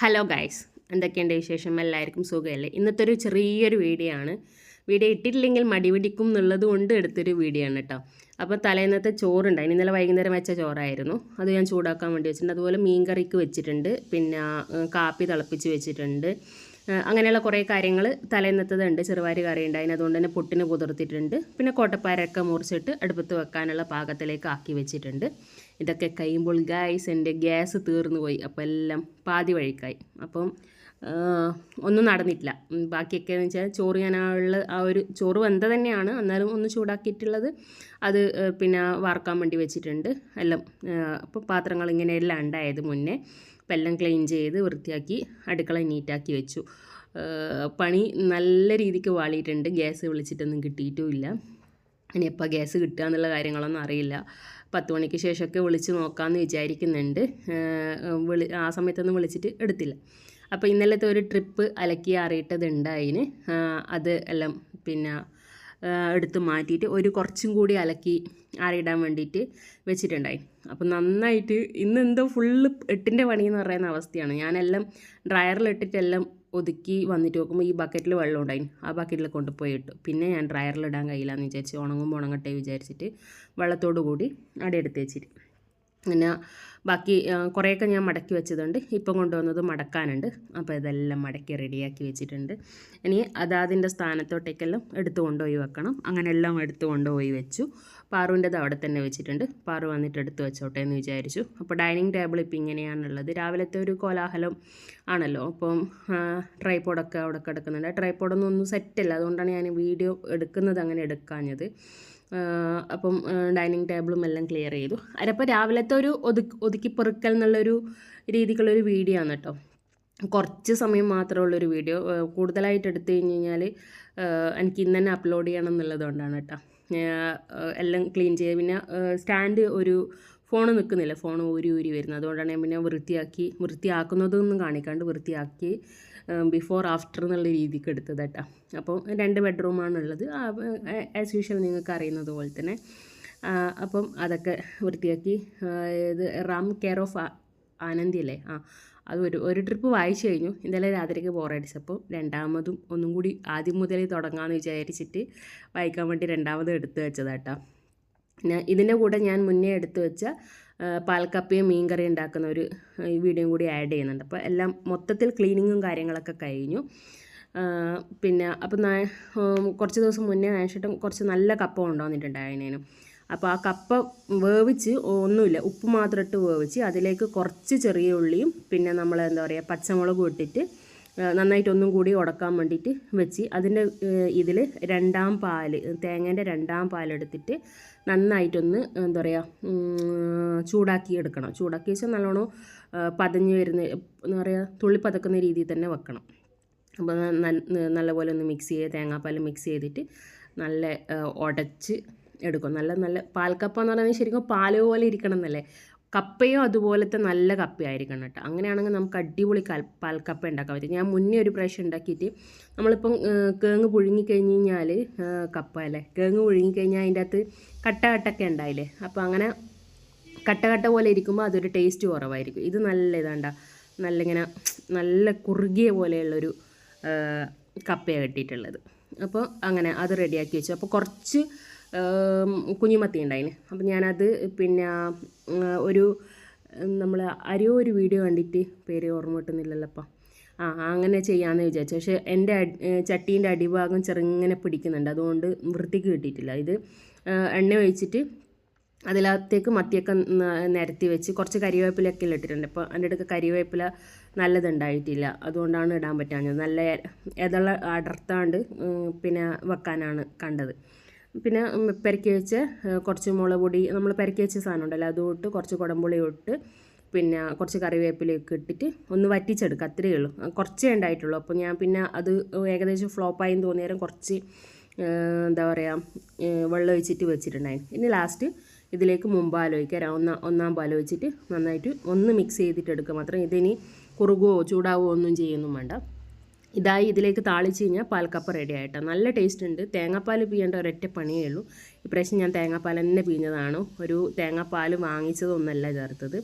Hello guys എന്തൊക്കെയുണ്ട് വിശേഷം? എല്ലാവർക്കും സുഖമല്ലേ? ഇന്നത്തെ ഒരു ചെറിയൊരു വീഡിയോ ആണ്. വീഡിയോ ഇട്ടിട്ടില്ലെങ്കിൽ മടി പിടിക്കും എന്നുള്ളത് കൊണ്ട് എടുത്തൊരു വീഡിയോ ആണ് കേട്ടോ അപ്പോൾ തലേന്നത്തെ ചോറുണ്ടായി. ഇന്നലെ വൈകുന്നേരം വെച്ച ചോറായിരുന്നു. അത് ഞാൻ ചൂടാക്കാൻ വേണ്ടി വെച്ചിട്ടുണ്ട്. അതുപോലെ മീൻ കറിക്ക് വെച്ചിട്ടുണ്ട്. പിന്നെ കാപ്പി തിളപ്പിച്ച് വെച്ചിട്ടുണ്ട്. അങ്ങനെയുള്ള കുറേ കാര്യങ്ങൾ തലേന്നത്തതുണ്ട് ചെറുവാരി കറി ഉണ്ടായിന് അതുകൊണ്ട് തന്നെ പൊട്ടിന് കുതിർത്തിട്ടുണ്ട്. പിന്നെ കോട്ടപ്പാരൊക്കെ മുറിച്ചിട്ട് അടുപ്പത്ത് വെക്കാനുള്ള പാകത്തിലേക്ക് ആക്കി വെച്ചിട്ടുണ്ട്. ഇതൊക്കെ കഴിയുമ്പോൾ ഗ്യാസ് എന്റെ ഗ്യാസ് തീർന്നു പോയി. അപ്പോൾ എല്ലാം പാതി വഴിക്കായി. അപ്പം ഒന്നും നടന്നിട്ടില്ല. ബാക്കിയൊക്കെ എന്ന് വെച്ചാൽ ചോറ് ഞാൻ ഉള്ള ആ ഒരു ചോറ് വെന്ത തന്നെയാണ്. എന്നാലും ഒന്ന് ചൂടാക്കിയിട്ടുള്ളത്. അത് പിന്നെ വാർക്കാൻ വേണ്ടി വെച്ചിട്ടുണ്ട്. എല്ലാം അപ്പോൾ പാത്രങ്ങൾ ഇങ്ങനെയെല്ലാം ഉണ്ടായത് മുന്നേ. അപ്പം എല്ലാം ക്ലീൻ ചെയ്ത് വൃത്തിയാക്കി അടുക്കള നീറ്റാക്കി വെച്ചു. പണി നല്ല രീതിക്ക് വാളിയിട്ടുണ്ട്. ഗ്യാസ് വിളിച്ചിട്ടൊന്നും കിട്ടിയിട്ടുമില്ല. ഇനി എപ്പോൾ ഗ്യാസ് കിട്ടുക എന്നുള്ള കാര്യങ്ങളൊന്നും അറിയില്ല. പത്ത് മണിക്ക് ശേഷമൊക്കെ വിളിച്ച് നോക്കാമെന്ന് വിചാരിക്കുന്നുണ്ട്. വിളി ആ സമയത്തൊന്നും വിളിച്ചിട്ട് എടുത്തില്ല. അപ്പോൾ ഇന്നലത്തെ ഒരു ട്രിപ്പ് അലക്കി അറിയിട്ടതുണ്ടായിന്. അത് എല്ലാം പിന്നെ എടുത്ത് മാറ്റിയിട്ട് ഒരു കുറച്ചും കൂടി അലക്കി ആറിയിടാൻ വേണ്ടിയിട്ട് വെച്ചിട്ടുണ്ടായി. അപ്പോൾ നന്നായിട്ട് ഇന്ന് എന്തോ ഫുള്ള് എട്ടിന്റെ പണി എന്ന് പറയുന്ന അവസ്ഥയാണ്. ഞാനെല്ലാം ഡ്രയറിൽ ഇട്ടിട്ടെല്ലാം ഒതുക്കി വന്നിട്ട് നോക്കുമ്പോൾ ഈ ബക്കറ്റിൽ വെള്ളം ഉണ്ടായി. ആ ബക്കറ്റിൽ കൊണ്ടുപോയി ഇട്ടു. പിന്നെ ഞാൻ ഡ്രയറിൽ ഇടാൻ കഴിയില്ല എന്ന് വിചാരിച്ച് ഉണങ്ങുമ്പോൾ ഉണങ്ങട്ടെ വിചാരിച്ചിട്ട് വെള്ളത്തോടു കൂടി അവിടെ എടുത്ത് വെച്ചിട്ട്. പിന്നെ ബാക്കി കുറേയൊക്കെ ഞാൻ മടക്കി വെച്ചതുണ്ട്. ഇപ്പം കൊണ്ടുവന്നത് മടക്കാനുണ്ട്. അപ്പോൾ ഇതെല്ലാം മടക്കി റെഡിയാക്കി വെച്ചിട്ടുണ്ട്. ഇനി അതാതിന്റെ സ്ഥാനത്തോട്ടേക്കെല്ലാം എടുത്തു കൊണ്ടുപോയി വെക്കണം. അങ്ങനെ എല്ലാം എടുത്തു കൊണ്ടുപോയി വെച്ചു. പാറുവിന്റെത് അവിടെ തന്നെ വെച്ചിട്ടുണ്ട്. പാറു വന്നിട്ട് എടുത്തു വെച്ചോട്ടെ എന്ന് വിചാരിച്ചു. അപ്പോൾ ഡൈനിങ് ടേബിൾ ഇപ്പം ഇങ്ങനെയാണുള്ളത്. രാവിലത്തെ ഒരു കോലാഹലം ആണല്ലോ. അപ്പം ട്രൈപോഡൊക്കെ അവിടെ കിടക്കുന്നുണ്ട്. ട്രൈപോഡൊന്നും ഒന്നും സെറ്റല്ല അതുകൊണ്ടാണ് ഞാൻ വീഡിയോ എടുക്കുന്നത് അങ്ങനെ എടുക്കാഞ്ഞത്. അപ്പം ഡൈനിങ് ടേബിളും എല്ലാം ക്ലിയർ ചെയ്തു. അതിപ്പോൾ രാവിലത്തെ ഒരു ഒതുക്കി ഒതുക്കി പെറുക്കൽ എന്നുള്ളൊരു രീതിക്കുള്ളൊരു വീഡിയോ ആണ് കേട്ടോ. കുറച്ച് സമയം മാത്രമുള്ളൊരു വീഡിയോ. കൂടുതലായിട്ട് എടുത്തു കഴിഞ്ഞ് കഴിഞ്ഞാൽ എനിക്ക് ഇന്ന് തന്നെ അപ്ലോഡ് ചെയ്യണം എന്നുള്ളത് കൊണ്ടാണ് കേട്ടോ. എല്ലാം ക്ലീൻ ചെയ്ത് പിന്നെ സ്റ്റാൻഡ് ഒരു ഫോൺ നിൽക്കുന്നില്ല ഫോൺ ഊരി ഊരി വരുന്നത്. അതുകൊണ്ടാണ് ഞാൻ പിന്നെ വൃത്തിയാക്കി വൃത്തിയാക്കുന്നതൊന്നും കാണിക്കാണ്ട് വൃത്തിയാക്കി ബിഫോർ ആഫ്റ്റർ എന്നുള്ള രീതിക്ക് എടുത്തത് കേട്ടോ. അപ്പോൾ രണ്ട് ബെഡ്റൂമാണുള്ളത് ആസ് യൂഷ്വൽ നിങ്ങൾക്ക് അറിയുന്നത് പോലെ തന്നെ. അപ്പം അതൊക്കെ വൃത്തിയാക്കി ഇത് റാം കെയർ ഓഫ് ആനന്ദി അല്ലേ? ആ അത് ഒരു ഒരു ട്രിപ്പ് വായിച്ചു കഴിഞ്ഞു. ഇന്നലെ രാത്രിക്ക് ബോറടിച്ചപ്പോൾ രണ്ടാമതും ഒന്നും കൂടി ആദ്യം മുതൽ തുടങ്ങാമെന്ന് വിചാരിച്ചിട്ട് വായിക്കാൻ വേണ്ടി രണ്ടാമതും എടുത്തു വെച്ചതാട്ടോ ഇതിന്റെ കൂടെ ഞാൻ മുന്നേ എടുത്തു വെച്ച പാൽക്കപ്പയും മീൻകറി ഉണ്ടാക്കുന്ന ഒരു വീഡിയോയും കൂടി ആഡ് ചെയ്യുന്നുണ്ട്. അപ്പോൾ എല്ലാം മൊത്തത്തിൽ ക്ലീനിങ്ങും കാര്യങ്ങളൊക്കെ കഴിഞ്ഞു. പിന്നെ അപ്പം കുറച്ച് ദിവസം മുന്നേ നാശിട്ടും കുറച്ച് നല്ല കപ്പ കൊണ്ടുവന്നിട്ടുണ്ടായിരുന്നേനും അപ്പോൾ ആ കപ്പ വേവിച്ച് ഒന്നുമില്ല ഉപ്പ് മാത്രം ഇട്ട് വേവിച്ച് അതിലേക്ക് കുറച്ച് ചെറിയ ഉള്ളിയും പിന്നെ നമ്മൾ എന്താ പറയുക പച്ചമുളകും ഇട്ടിട്ട് ആ, നന്നായിട്ട് ഒന്നും കൂടി ഉടക്കാൻ വേണ്ടിയിട്ട് വെച്ച് അതിന്റെ ഇതിൽ രണ്ടാം പാൽ തേങ്ങേന്റെ രണ്ടാം പാലെടുത്തിട്ട് നന്നായിട്ടൊന്ന് എന്താ പറയുക ചൂടാക്കി എടുക്കണം. ചൂടാക്കി വെച്ചാൽ നല്ലോണം പതഞ്ഞ് വരുന്ന എന്താ പറയുക തുള്ളി പതക്കുന്ന രീതിയിൽ തന്നെ വെക്കണം. അപ്പോൾ നല്ലപോലെ ഒന്ന് മിക്സ് ചെയ്ത് തേങ്ങാപ്പാൽ മിക്സ് ചെയ്തിട്ട് നല്ല ഉടച്ച് എടുക്കും. നല്ല നല്ല പാൽക്കപ്പ എന്ന് പറയുന്നത് ശരിക്കും പാൽ പോലെ ഇരിക്കണം എന്നല്ലേ? കപ്പയും അതുപോലത്തെ നല്ല കപ്പയായിരിക്കണം കേട്ടോ. അങ്ങനെയാണെങ്കിൽ നമുക്ക് അടിപൊളി കൽ പാൽക്കപ്പ ഉണ്ടാക്കാൻ പറ്റും. ഞാൻ മുന്നേ ഒരു പ്രാവശ്യം ഉണ്ടാക്കിയിട്ട് നമ്മളിപ്പം കേങ്ങ് പുഴുങ്ങി കഴിഞ്ഞ് കഴിഞ്ഞാൽ കപ്പ അല്ലേ? കേങ്ങ് പുഴുങ്ങി കഴിഞ്ഞാൽ അതിന്റെ അകത്ത് കട്ട കട്ടൊക്കെ ഉണ്ടായില്ലേ? അപ്പോൾ അങ്ങനെ കട്ട കട്ട പോലെ ഇരിക്കുമ്പോൾ അതൊരു ടേസ്റ്റ് കുറവായിരിക്കും. ഇത് നല്ല ഇതാണ്ട നല്ല ഇങ്ങനെ നല്ല കുറുകിയ പോലെയുള്ളൊരു കപ്പയാണ് കിട്ടിയിട്ടുള്ളത്. അപ്പോൾ അങ്ങനെ അത് റെഡിയാക്കി വെച്ചു. അപ്പോൾ കുറച്ച് കുഞ്ഞുമത്തി ഉണ്ടായിന്. അപ്പം ഞാനത് പിന്നെ ഒരു നമ്മൾ അരിയോ ഒരു വീഡിയോ കണ്ടിട്ട് പേര് ഓർമ്മ കിട്ടുന്നില്ലല്ലോ അപ്പം ആ അങ്ങനെ ചെയ്യാമെന്ന് വിചാരിച്ചു. പക്ഷേ എന്റെ ചട്ടീന്റെ അടിഭാഗം ചെറുങ്ങനെ പിടിക്കുന്നുണ്ട്. അതുകൊണ്ട് വൃത്തിക്ക് കിട്ടിയിട്ടില്ല. ഇത് എണ്ണ ഒഴിച്ചിട്ട് അതിലകത്തേക്ക് മത്തിയൊക്കെ നിരത്തി വെച്ച് കുറച്ച് കരിവേപ്പിലൊക്കെ ഇട്ടിട്ടുണ്ട്. അപ്പോൾ എന്റെ അടുത്ത് കരിവേപ്പില നല്ലതുണ്ടായിട്ടില്ല. അതുകൊണ്ടാണ് ഇടാൻ പറ്റാഞ്ഞത്. നല്ല ഇതള അടർത്താണ്ട് പിന്നെ വെക്കാനാണ് കണ്ടത്. പിന്നെ പെരക്കി വെച്ച് കുറച്ച് മുളക് പൊടി നമ്മൾ പെരക്കി വെച്ച സാധനം ഉണ്ടല്ലോ അതും ഇട്ട് കുറച്ച് കുടംപുളി ഇട്ട് പിന്നെ കുറച്ച് കറിവേപ്പിലയൊക്കെ ഇട്ടിട്ട് ഒന്ന് വറ്റിച്ചെടുക്കുക അത്രയേ ഉള്ളൂ. കുറച്ചേ ഉണ്ടായിട്ടുള്ളൂ. അപ്പോൾ ഞാൻ പിന്നെ അത് ഏകദേശം ഫ്ലോപ്പായി തോന്നിയേരം കുറച്ച് എന്താ പറയുക വെള്ളം ഒഴിച്ചിട്ട് വെച്ചിട്ടുണ്ടായിരുന്നു. ഇനി ലാസ്റ്റ് ഇതിലേക്ക് മുമ്പാൽ ഒഴിക്കുക ഒന്നാം ഒന്നാം പാൽ ഒഴിച്ചിട്ട് നന്നായിട്ട് ഒന്ന് മിക്സ് ചെയ്തിട്ട് എടുക്കുക മാത്രം. ഇതിനി കുറുകുവോ ചൂടാവോ ഒന്നും ചെയ്യൊന്നും വേണ്ട. ഇതായി ഇതിലേക്ക് താളിച്ച് കഴിഞ്ഞാൽ പാൽക്കപ്പ റെഡി ആയിട്ടോ. നല്ല ടേസ്റ്റ് ഉണ്ട്. തേങ്ങാപ്പാൽ പിയ്യേണ്ട ഒരൊറ്റ പണിയേ ഉള്ളൂ. ഇപ്രാവശ്യം ഞാൻ തേങ്ങാപ്പാൽ തന്നെ പിഴിഞ്ഞതാണ്. ഒരു തേങ്ങാപ്പാൽ വാങ്ങിച്ചതൊന്നല്ല ചേർത്തത്.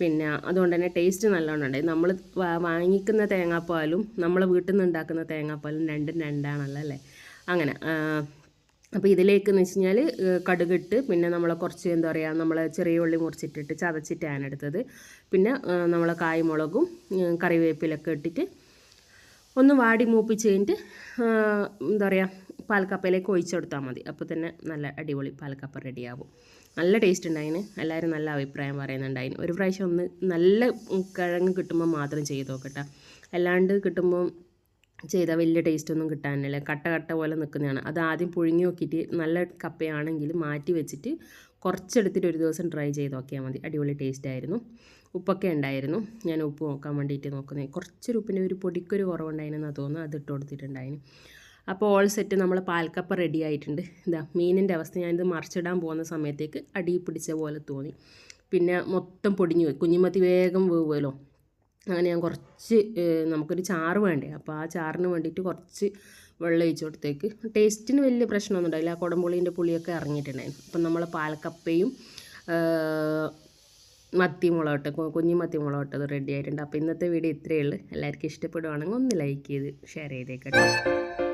പിന്നെ അതുകൊണ്ട് തന്നെ ടേസ്റ്റ് നല്ലോണം ഉണ്ടായി. നമ്മൾ വാങ്ങിക്കുന്ന തേങ്ങാപ്പാലും നമ്മൾ വീട്ടിൽ നിന്ന് ഉണ്ടാക്കുന്ന തേങ്ങാപ്പാലും രണ്ടും രണ്ടാണല്ലോ അല്ലേ? അങ്ങനെ അപ്പോൾ ഇതിലേക്ക് എന്ന് വെച്ച് കഴിഞ്ഞാൽ കടുകിട്ട് പിന്നെ നമ്മൾ കുറച്ച് എന്താ പറയുക നമ്മൾ ചെറിയ ഉള്ളി മുറിച്ചിട്ടിട്ട് ചതച്ചിട്ടാണ് എടുത്തത്. പിന്നെ നമ്മൾ കായ്മുളകും കറിവേപ്പിലൊക്കെ ഇട്ടിട്ട് ഒന്ന് വാടി മൂപ്പിച്ച് കഴിഞ്ഞിട്ട് എന്താ പറയുക പാൽക്കപ്പയിലേക്ക് ഒഴിച്ചെടുത്താൽ മതി. അപ്പോൾ തന്നെ നല്ല അടിപൊളി പാൽക്കപ്പ റെഡിയാവും. നല്ല ടേസ്റ്റ് ഉണ്ടായിന്. എല്ലാവരും നല്ല അഭിപ്രായം പറയുന്നുണ്ടായിന്. ഒരു പ്രാവശ്യം ഒന്ന് നല്ല കിഴങ്ങ് കിട്ടുമ്പോൾ മാത്രം ചെയ്ത് നോക്കട്ടെ. അല്ലാണ്ട് കിട്ടുമ്പോൾ ചെയ്താൽ വലിയ ടേസ്റ്റ് ഒന്നും കിട്ടാനില്ല കട്ട കട്ട പോലെ നിൽക്കുന്നതാണ്. അത് ആദ്യം പുഴുങ്ങി നോക്കിയിട്ട് നല്ല കപ്പയാണെങ്കിൽ മാറ്റി വെച്ചിട്ട് കുറച്ചെടുത്തിട്ട് ഒരു ദിവസം ട്രൈ ചെയ്ത് നോക്കിയാൽ മതി. അടിപൊളി ടേസ്റ്റ് ആയിരുന്നു. ഉപ്പൊക്കെ ഉണ്ടായിരുന്നു. ഞാൻ ഉപ്പ് നോക്കാൻ വേണ്ടിയിട്ട് നോക്കുന്നത് കുറച്ചൊരു ഉപ്പിന്റെ ഒരു പൊടിക്കൊരു കുറവുണ്ടായിരുന്നെന്നാണ് തോന്നുന്നു. അത് ഇട്ട് കൊടുത്തിട്ടുണ്ടായിരുന്നു അപ്പോൾ ഓൾ സെറ്റ് നമ്മൾ പാൽക്കപ്പ റെഡി ആയിട്ടുണ്ട്. ഇതാ മീനിന്റെ അവസ്ഥ ഞാനിത് മറിച്ചിടാൻ പോകുന്ന സമയത്തേക്ക് അടി പിടിച്ച പോലെ തോന്നി. പിന്നെ മൊത്തം പൊടിഞ്ഞു പോയി. കുഞ്ഞുമത്തി വേഗം വേവുമല്ലോ അങ്ങനെ ഞാൻ കുറച്ച് നമുക്കൊരു ചാറ് വേണ്ടേ? അപ്പോൾ ആ ചാറിന് വേണ്ടിയിട്ട് കുറച്ച് വെള്ളം ഒഴിച്ച് കൊടുത്തേക്ക്. ടേസ്റ്റിന് വലിയ പ്രശ്നമൊന്നും ഉണ്ടായില്ല ആ കുടംപുളീന്റെ പുളിയൊക്കെ ഇറങ്ങിയിട്ടുണ്ടായിരുന്നു. അപ്പം നമ്മൾ പാലക്കപ്പയും മത്തി മുളകട്ട് കുഞ്ഞു മത്തി മുളകട്ടത് റെഡി ആയിട്ടുണ്ട്. അപ്പോൾ ഇന്നത്തെ വീഡിയോ ഇത്രയേ ഉള്ളൂ. എല്ലാവർക്കും ഇഷ്ടപ്പെടുവാണെങ്കിൽ ഒന്ന് ലൈക്ക് ചെയ്ത് ഷെയർ ചെയ്തേക്കട്ടെ